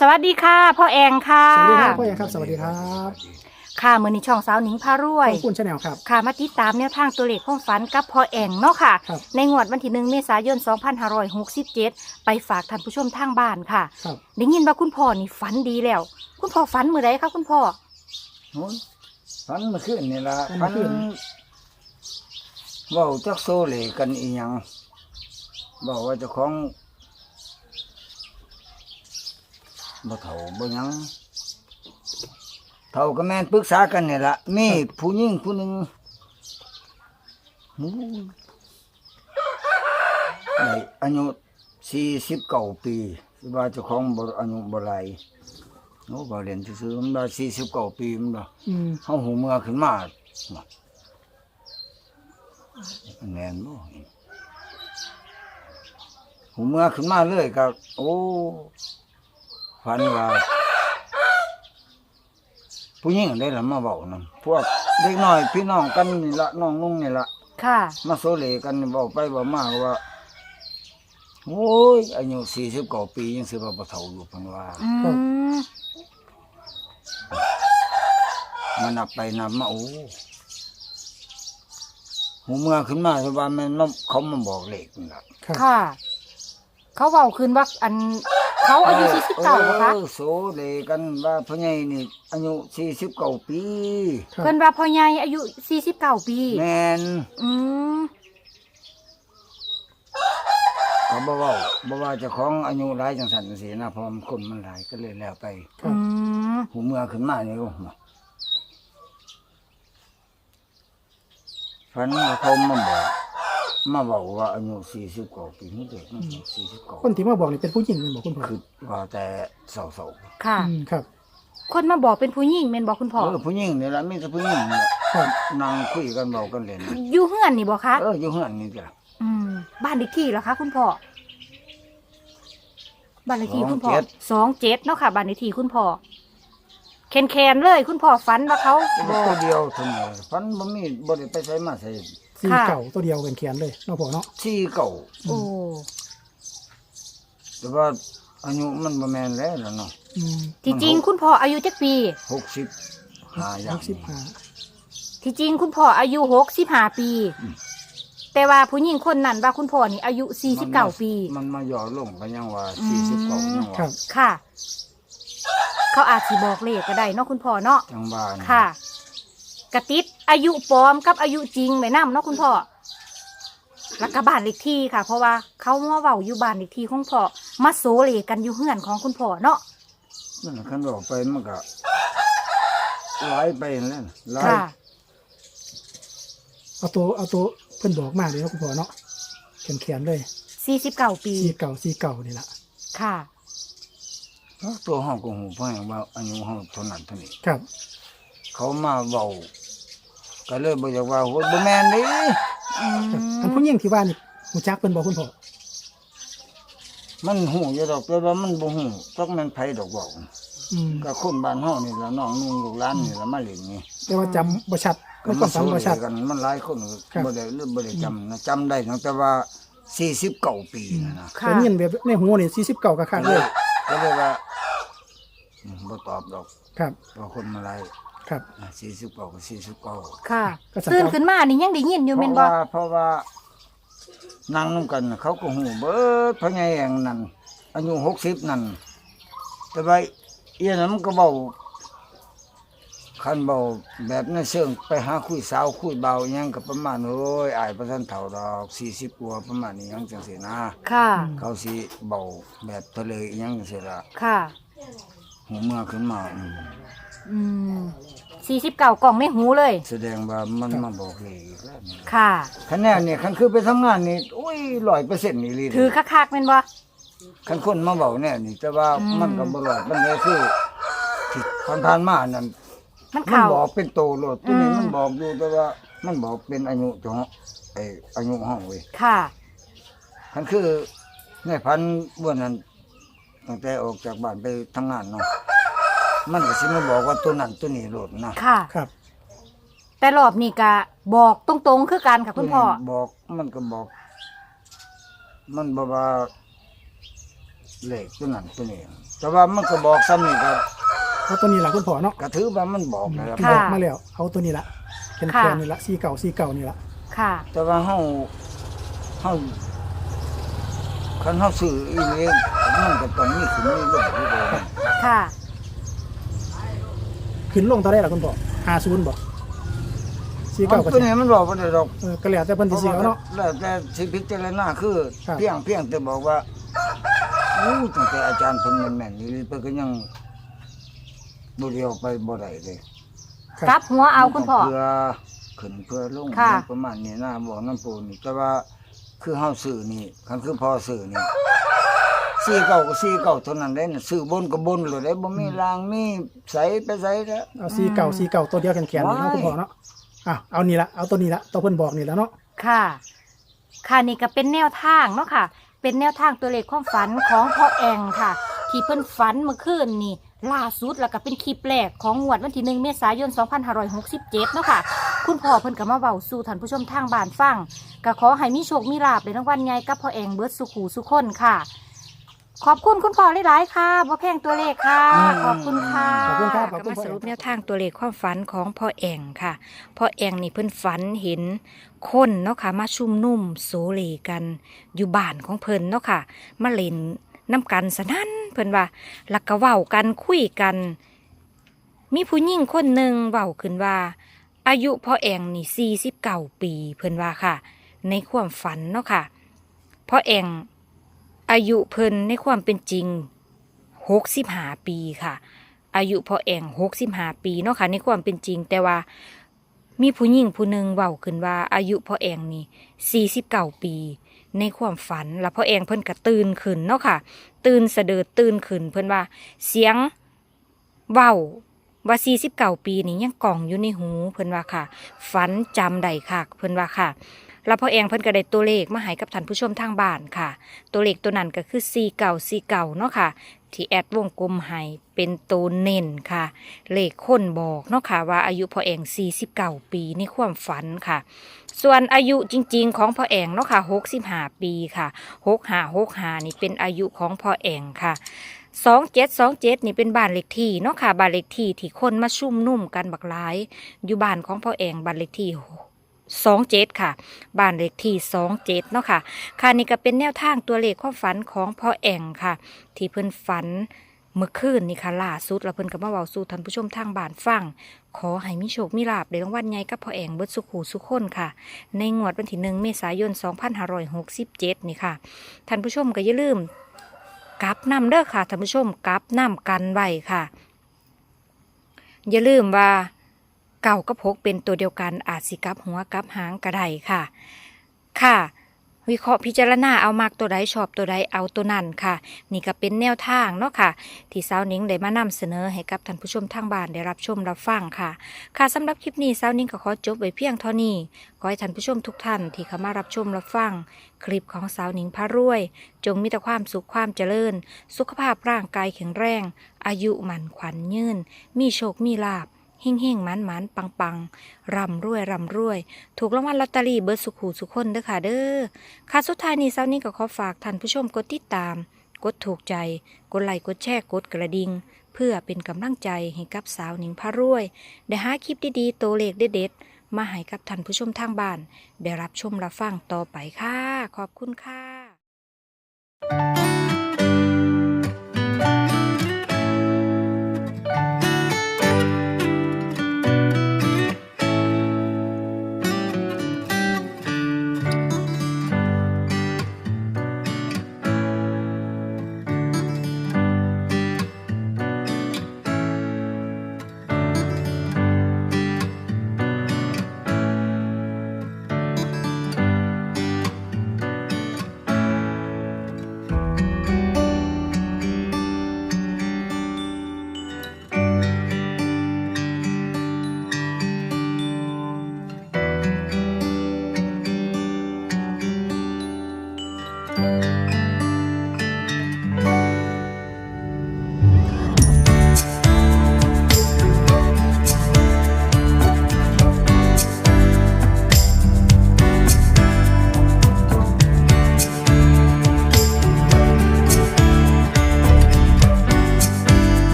สวัสดีค่ะพ่อแองค่ะ สวัสดีครับพ่อใหญ่ครับ สวัสดีครับค่ะมือนี้ช่องสาวหนิงพารวยขอบคุณชาแนลครับค่ะมาติดตามแนวทางตัวเลขความฝันกับพ่อแองเนาะค่ะครับในงวดวันที่หนึ่งเมษายน 2567 ไปฝากท่านผู้ชมทางบ้านค่ะครับได้ยินว่าคุณพ่อนี่ฝันดีแล้ว คุณพ่อฝันเมื่อไรคะคุณพ่อโอ้ยฝันเมื่อคืนนี่ละฝัฝันนเมื่อคืนเว้าจักโซเลกันอีหยังบอกว่าเจ้าของ บ่เฒ่าบ่หยังเฒ่าก็แม่นปรึกษากันนี่ละมีผู้หญิงผู้หนึงหูได้อายุ49ปีสิว่าเจ้าของบ่อายุบ่หลายโอ้บ่เรียนซื่อๆมันว่า49ปีมันบ่อืมเขาหูเมื่อขึ้นมาแน่นบ่หูเมื่อขึ้นมาเลยก็โอ้ ฝันว่าผู้หญิงได้ละมาเบานํพวกเด็กน้อยพี่น้องกันนี่ละน้องนุ่งนี่ละค่ะ มาโซเลกันเบาไปเบามาว่าโอ้ยอายุสี่สิบกว่าปียังสิบ่บ่เฒ่าอยู่เพิ่นว่าอืมมันนับไปนับมาโอ้หูเมื่อขึ้นมาสว่ามันมาเขามาบอกเลขนี่ล่ะครับค่ะ เขาเว้าคืนว่าอัน เขาอายุ49เหรอคะเออโซเลกันว่าพ่อใหญ่นี่อายุสี่สิบเก้าปีครับเพิ่นว่าพ่อใหญ่อายุ49ปีแม่นอืมเขาบอกว่าบอกว่าเจ้าของอายุหลายจังสันจังสีนะเพอมันคนมันหลายก็เลยแล้วไปครัอืบมหูเมื่อขึ้นมานี่โอ้โหฝันว่าเขามาบอก มาบอกว่าอายุสี่สิบกว่าปีนี่เด็กมันสี่สิบกว่าคนที่มาบอกนี่เป็นผู้หญิงเป็นบอกคุณพ่อคือว่าแต่เสาๆค่ะ อืมครับ คนมาบอกเป็นผู้หญิงแม่นบอกคุณพ่อเออผู้หญิงนี่ละมีแต่ผู้หญิงนี่แหละครับนั่งคุยกันเบากันเล่นอยู่เฮือนนี่บอกคะเอออยู่เฮือนนี่จ้ะอืมบ้านเลขที่เหรอคะคุณพ่อบ้านเลขที่คุณพ่อสองเจ็ดเนาะค่ะบ้านเลขที่คุณพ่อแคนแคนๆเลย คุณพ่อฝันว่าเขาบบ่อกตัวเดียวเท่านั้นฟันบ่มีบ่ได้ไปใช้มาใส่ สีค่ะ เก่าตัวเดียวกันเขียนเลยเนาะพ่อเนาะที่เก่าโอ้ แต่ว่าอายุมันบ่แม่นแล้วล่ะเนาะอืมที่จริงคุณพ่ออายุจักปี60หาอย่าหงกสิบห้าที่จริงคุณพ่ออายุหกสิบห้าปี อืม แต่ว่าผู้หญิงคนนั้นว่าคุณพ่อนี่อายุสี่สิบเก้าปี มันมาย่อลงก็ยังว่าอืม40เก่ายังครัว่าบค่ะ เขาอาจสิบอกเลขก็ได้เนาะคุณพ่อเนาะ จังว่านี่ค่ะ กระติดอายุปลอมกับอายุจริงไว้นํเนาะคุณพ่อแล้วก็บ้านเลขที่ค่ะ เพราะว่าเขามาเว้าอยู่บ้านเลขที่ของพ่อมาโซเลกันอยู่เฮือนของคุณพ่อเนาะนั่นน่ะคันบอกไปมันก็หลายไปนั่นแหละหลายค่ะ เอาตัวเอาตัวเพิ่นบอกมาเลยเนาะคุณพ่อเนาะเขียนเขียนเลยสี่สิบเก้าปีสีเก่าสีเก่านี่แหละค่ะตัวเฮาก็ฮู้เพิ่นว่าอายุเฮาเท่านั้นเท่านี้ ครับ เขามาเว้า ก็เลยบ่อยากว่าโหบ่แม่นเด้อืมครับอันผู้หญิงที่ว่านี่หูจักเพิ่นบอกคุณพ่อมันหูอยู่ดอกแต่ว่ามันบ่หูจักแม่นไผดอกเว้าอืมก็คนบ้านเฮานี่ล่ะน้องนุ่งลูกหลานนี่ล่ะมาเล่นนี่แต่ว่าจำบ่ชัดก็มันมาก็ฝันสู้บ่ชัด กันมันหลายคนครับ บ่ได้หรือบ่ได้จำนะจำได้ตั้งแต่ว่า49ปีนะนะ ค่ะ แต่นี่แบบในหูนี่สี่สิบเก่าก็ขาดเลยก็เลยว่าอืมบ่ตอบดอกครับเพราะคนมาหลาย ครับอะ49ก็49ค่ะก็สังเกตตื่นขึ้นมานี่ยังได้ยินอยู่เพแม่นราะบ่ว่าเพราะว่านั่งนํกันน่ะเขาก็ฮู้เบิดพะไงแองนั่นอายุ60นั่นแต่ว่าอีนั้นมันก็เว้าคันเบาแบบในเชิงไปหาคุยสาวคุยเบาอิหยังก็ประมาณโอ้ยอายประทันเฒ่าดอก40กว่าประมาณนี้หยังจังซี่นะค่ะ เขาสิเบาแบบทะเลอิหยังจังซี่ล่ะค่ะ หูเมื่อขึ้นมาอืมอืม สี่สิบเก้ากล่องไม่หูเลย แสดงว่ามันมาบอกเลยอีกแล้วนี่ค่ะ คะแนนนี่คันคือไปทำงานนี่โอ้ย100%นี่เลยถือคักๆแม่นบ่ คันคนมาเบาแน่นี่แต่ว่าอืม มันก็บ่ร้อยมันก็คือที่ผ่านๆมานั่นมันมันเข่า บอกเป็นโตโลดตัวนี้อืม มันบอกอยู่แต่ว่ามันบอกเป็นอายุจงไออายุห้องเว้ย ค่ะ คันคือในพันเมื่อนั้นตั้งแต่ออกจากบ้านไปทำงานเนาะ มันก็สิมาบอกว่าตัวนั้นตัวนี้โลดนะค่ะ ครับ แต่รอบนี้ก็บอกตรงๆคือกันค่ะคุณพ่อตัวนี้บอกมันก็บอก มันบอกว่าเลขตัวนั้นตัวนี้แต่ว่ามันก็บอกซ้ำนี่ก็เอาตัวนี้ละคุณพ่อเนาะก็ถือว่ามันบอกนะครับที่บอกมาแล้ว เอาตัวนี้ละแขนค่ะแขนนี่ละสีเก่าสีเก่านี่ละค่ะ แต่ว่าเฮาเฮาคันเฮาซื้ออีเองมันก็ต้องมีขึ้นมีลงอยู่แล้วค่ะ ขึ้นลงตัวได้ละคุณพ่อห้าศูนย์บอกสีมัเก่านก็ตัวนี้มันบอกบ่ได้ดอกเออก็แล้วแต่เพิ่นสิซื้อเอาเนาะ แล้วแต่สิพิจารณาคือ ครับ เพียงเพียงแต่บอกว่าอู้ตั้งแต่อาจารย์เพิ่นแม่นๆนี่เพิ่นก็ยังบ่เดียวไปบ่ได้เลยครับ กลับหัวเอาคุณพ่อ เพื่อขึ้นเพื่อลงค่ะ ประมาณนี้นะบอกน้ำปูนี่แต่ว่าคือเฮาซื้อนี่คันคือพอซื้อนี่ สี่เก่าก็สี่เก่าเท่านั้นได้น่ะซื้อบนก็บนเลยได้บ่มีรางมีใสไปใสแล้ว เอาสีเก่าสีเก่าตัวเดียวแขนแขนนี่เนาะว้าย คุณพ่อเนาะอะเอานี่ละเอาตัวนี้ละตัวเพิ่นบอกนี่ละเนาะค่ะ ค่ะนี่ก็เป็นแนวทางเนาะค่ะ เป็นแนวทางตัวเลขความฝันของพ่อแองค่ะ ที่เพิ่นฝันเมื่อคืนนี่ล่าสุดแล้วก็เป็นคลิปแรกของงวดวันที่หนึ่งเมษายน 2567 เนาะค่ะ คุณพ่อเพิ่นก็มาเว้าสู่ท่านผู้ชมทางบ้านฟังก็ขอให้มีโชคมีลาภในรางวัลใหญ่กับพ่อแองเบิร์ดสุขูสุขคนค่ะ ขอบคุณคุณพ่อหลายๆค่ะบ่แพงตัวเลขค่ะ ขอบคุณค่ะขอบคุณครับขอบคุณมาพ่อสแอรุงปแนวทางตัวเลขความฝันของพ่อแองค่ะ พ่อแองนี่เพิ่นฝันเห็นคนเนาะค่ะมาชุมนุมโสเลกันอยู่บ้านของเพิ่นเนาะค่ะ มาเล่นน้ำกันสนั่นเพิ่นว่าแล้วก็เว้ากันคุยกัน มีผู้หญิงคนหนึ่งเว้าขึ้นว่า อายุพ่อแองนี่สี่สิบเก้าปี เพิ่นว่าค่ะ ในความฝันเนาะค่ะ พ่อแอง อายุเพิ่นในความเป็นจริงหกสิบห้าปีค่ะ อายุพ่อแองหกสิบห้าปีเนาะค่ะในความเป็นจริง แต่ว่ามีผู้หญิงผู้หนึ่งเว้าขึ้นว่า อายุพ่อแองนี่สี่สิบเก้าปี ในความฝันแล้วพ่อแองเพิ่นก็ตื่นขึ้นเนาะค่ะ ตื่นเสะดิดตื่นขึ้นเพิ่นว่าเสียงเว้าว่าสี่สิบเก้าปีนี่ยังกล่องอยู่ในหูเพิ่นว่าค่ะ ฝันจำได้ค่ะเพิ่นว่าค่ะ แล้วพ่อแองเพิ่นก็ได้ตัวเลขมาให้กับท่านผู้ชมทางบ้านค่ะ ตัวเลขตัวนั้นก็คือสี่เก่าสี่เก่าเนาะค่ะ ที่แอดวงกลมให้เป็นตัวเน้นค่ะ เลขคนบอกเนาะค่ะว่าอายุพ่อแอง49 ปีในความฝันค่ะ ส่วนอายุจริง ๆ ของพ่อแองเนาะค่ะ65ปีค่ะ65 65นี่เป็นอายุของพ่อแองค่ะ2727นี่เป็นบ้านเลขที่เนาะค่ะบ้านเลขที่ที่คนมาชุ่มนุ่มกันบักหลาย อยู่บ้านของพ่อแองบ้านเลขที่ 27 ค่ะ บ้านเลขที่ 27 เนาะค่ะ ค่ะนี่ก็เป็นแนวทางตัวเลขความฝันของพ่อแองค่ะ ที่เพิ่นฝันเมื่อคืนนี่ค่ะล่าสุดแล้วเพิ่นก็มาเว้าสู่ท่านผู้ชมทางบ้านฟัง ขอให้มีโชคมีลาภในรางวัลใหญ่กับพ่อแองเบิดสุขหูสุขคนค่ะ ในงวดวันที่หนึ่งเมษายน 2567 นี่ค่ะ ท่านผู้ชมก็อย่าลืมกลับนำเด้อค่ะท่านผู้ชมกลับนำกันไว้ค่ะ อย่าลืมว่า เก่ากับพกเป็นตัวเดียวกันอาจสิกับหัวกับหางกระไดค่ะ ค่ะ วิเคราะห์พิจารณาเอามากตัวใดชอบตัวใดเอาตัวนั้นค่ะ นี่ก็เป็นแนวทางเนาะค่ะ ที่สาวนิ้งได้มานำเสนอให้กับท่านผู้ชมทางบ้านได้รับชมรับฟังค่ะ ค่ะสำหรับคลิปนี้สาวนิ้งก็ขอจบไว้เพียงเท่านี้ขอให้ท่านผู้ชมทุกท่านที่เข้ามารับชมรับฟัง คลิปของสาวนิ้งพารวย จงมีแต่ความสุขความเจริญ สุขภาพร่างกายแข็งแรง อายุหมันขวัญยืนมีโชคมีลาบ เฮ่งเฮ่งๆมันมันปังปังๆรำรวยรำรวย ถูกรางวัลลอตเตอรี่เบิร์สุขหูสุขคนเด้อค่ะเด้อค่ะสุดท้ายนี้เช้านี้ก็ขอฝากท่านผู้ชมกดติดตาม กดถูกใจ กดไลค์กดแชร์กดกระดิ่งเพื่อเป็นกำลังใจให้กับสาวหนิงพารวย ได้หาคลิปดีๆตัวเลขเด็ดๆมาให้กับท่านผู้ชมทางบ้าน ได้รับชมรับฟังต่อไปค่ะ ขอบคุณค่ะ